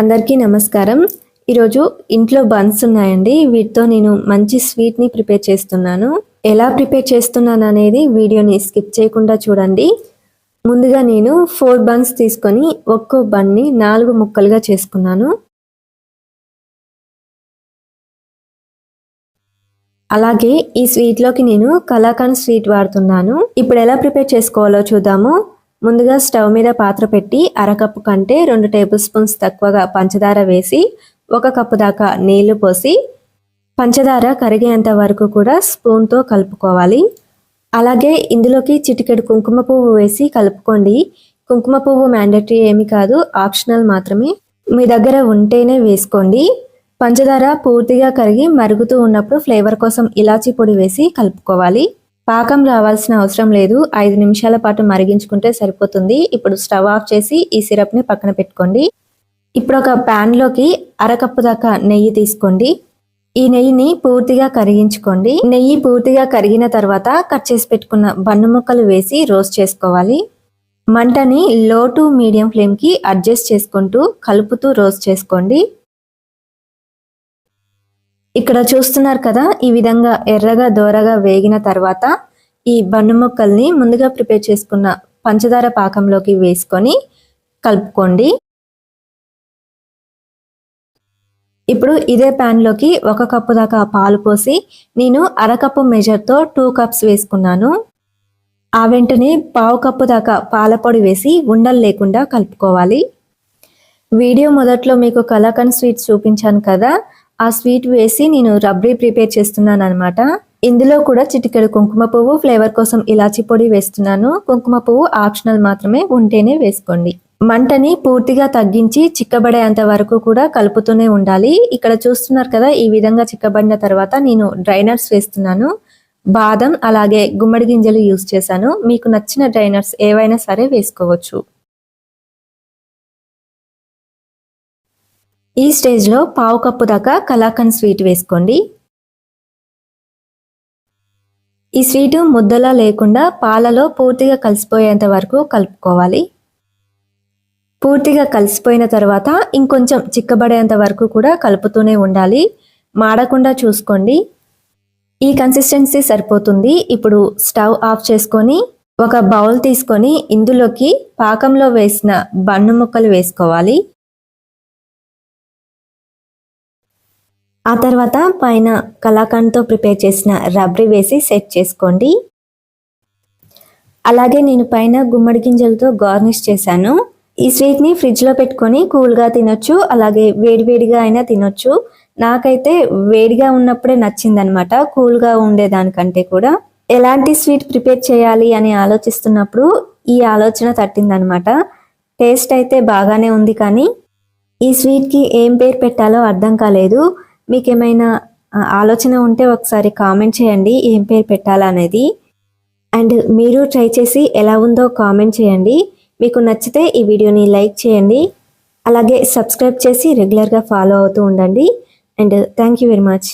అందరికీ నమస్కారం. ఈరోజు ఇంట్లో బన్స్ ఉన్నాయండి. వీటితో నేను మంచి స్వీట్ని ప్రిపేర్ చేస్తున్నాను. ఎలా ప్రిపేర్ చేస్తున్నాను అనేది వీడియోని స్కిప్ చేయకుండా చూడండి. ముందుగా నేను ఫోర్ బన్స్ తీసుకొని ఒక్కో బన్ని నాలుగు ముక్కలుగా చేసుకున్నాను. అలాగే ఈ స్వీట్లోకి నేను కలాకాన్ స్వీట్ వాడుతున్నాను. ఇప్పుడు ఎలా ప్రిపేర్ చేసుకోవాలో చూద్దాము. ముందుగా స్టవ్ మీద పాత్ర పెట్టి అరకప్పు కంటే రెండు టేబుల్ స్పూన్స్ తక్కువగా పంచదార వేసి ఒక కప్పు దాకా నీళ్ళు పోసి పంచదార కరిగేంత వరకు కూడా స్పూన్తో కలుపుకోవాలి. అలాగే ఇందులోకి చిటికెడు కుంకుమ పువ్వు వేసి కలుపుకోండి. కుంకుమ పువ్వు మ్యాండటరీ ఏమి కాదు ఆప్షనల్ మాత్రమే. మీ దగ్గర ఉంటేనే వేసుకోండి. పంచదార పూర్తిగా కరిగి మరుగుతూ ఉన్నప్పుడు ఫ్లేవర్ కోసం ఇలాచీ పొడి వేసి కలుపుకోవాలి. పాకం రావాల్సిన అవసరం లేదు. ఐదు నిమిషాల పాటు మరిగించుకుంటే సరిపోతుంది. ఇప్పుడు స్టవ్ ఆఫ్ చేసి ఈ సిరప్ని పక్కన పెట్టుకోండి. ఇప్పుడు ఒక ప్యాన్లోకి అరకప్పు దాకా నెయ్యి తీసుకోండి. ఈ నెయ్యిని పూర్తిగా కరిగించుకోండి. నెయ్యి పూర్తిగా కరిగిన తర్వాత కట్ చేసి పెట్టుకున్న బన్ను ముక్కలు వేసి రోస్ట్ చేసుకోవాలి. మంటని లో టు మీడియం ఫ్లేమ్కి అడ్జస్ట్ చేసుకుంటూ కలుపుతూ రోస్ట్ చేసుకోండి. ఇక్కడ చూస్తున్నారు కదా ఈ విధంగా ఎర్రగా దోరగా వేగిన తర్వాత ఈ బన్ను ముక్కల్ని ముందుగా ప్రిపేర్ చేసుకున్న పంచదార పాకంలోకి వేసుకొని కలుపుకోండి. ఇప్పుడు ఇదే ప్యాన్లోకి ఒక కప్పు దాకా పాలు పోసి నేను అరకప్పు మెజర్తో టూ కప్స్ వేసుకున్నాను. ఆ వెంటనే పావు కప్పు దాకా పాలపొడి వేసి ఉండలు లేకుండా కలుపుకోవాలి. వీడియో మొదట్లో మీకు కలాకండ్ స్వీట్ చూపించాను కదా ఆ స్వీట్ వేసి నేను రబ్రీ ప్రిపేర్ చేస్తున్నాను అనమాట ఇందులో కూడా చిటికెడు కుంకుమ పువ్వు ఫ్లేవర్ కోసం ఇలాచి పొడి వేస్తున్నాను. కుంకుమ పువ్వు ఆప్షనల్ మాత్రమే ఉంటేనే వేసుకోండి. మంటని పూర్తిగా తగ్గించి చిక్కబడేంత వరకు కూడా కలుపుతూనే ఉండాలి. ఇక్కడ చూస్తున్నారు కదా ఈ విధంగా చిక్కబడిన తర్వాత నేను డ్రైనర్స్ వేస్తున్నాను. బాదం అలాగే గుమ్మడి గింజలు యూస్ చేశాను. మీకు నచ్చిన డ్రైనర్స్ ఏవైనా సరే వేసుకోవచ్చు. ఈ స్టేజ్లో పావు కప్పు దాకా కలాకండ్ స్వీట్ వేసుకోండి. ఈ స్వీటు ముద్దలా లేకుండా పాలలో పూర్తిగా కలిసిపోయేంత వరకు కలుపుకోవాలి. పూర్తిగా కలిసిపోయిన తర్వాత ఇంకొంచెం చిక్కబడేంత వరకు కూడా కలుపుతూనే ఉండాలి. మాడకుండా చూసుకోండి. ఈ కన్సిస్టెన్సీ సరిపోతుంది. ఇప్పుడు స్టవ్ ఆఫ్ చేసుకొని ఒక బౌల్ తీసుకొని ఇందులోకి పాకంలో వేసిన బన్ను ముక్కలు వేసుకోవాలి. ఆ తర్వాత పైన కలాకండ్తో ప్రిపేర్ చేసిన రబ్రీ వేసి సెట్ చేసుకోండి. అలాగే నేను పైన గుమ్మడి గింజలతో గార్నిష్ చేశాను. ఈ స్వీట్ని ఫ్రిడ్జ్లో పెట్టుకొని కూల్గా తినొచ్చు అలాగే వేడివేడిగా అయినా తినొచ్చు. నాకైతే వేడిగా ఉన్నప్పుడే నచ్చిందనమాట కూల్గా ఉండేదానికంటే కూడా. ఎలాంటి స్వీట్ ప్రిపేర్ చేయాలి అని ఆలోచిస్తున్నప్పుడు ఈ ఆలోచన తట్టిందనమాట టేస్ట్ అయితే బాగానే ఉంది కానీ ఈ స్వీట్కి ఏం పేరు పెట్టాలో అర్థం కాలేదు. మీకు ఏమైనా ఆలోచన ఉంటే ఒకసారి కామెంట్ చేయండి ఏం పేరు పెట్టాలనేది. అండ్ మీరు ట్రై చేసి ఎలా ఉందో కామెంట్ చేయండి. మీకు నచ్చితే ఈ వీడియోని లైక్ చేయండి. అలాగే సబ్స్క్రైబ్ చేసి రెగ్యులర్గా ఫాలో అవుతూ ఉండండి. And thank you very much.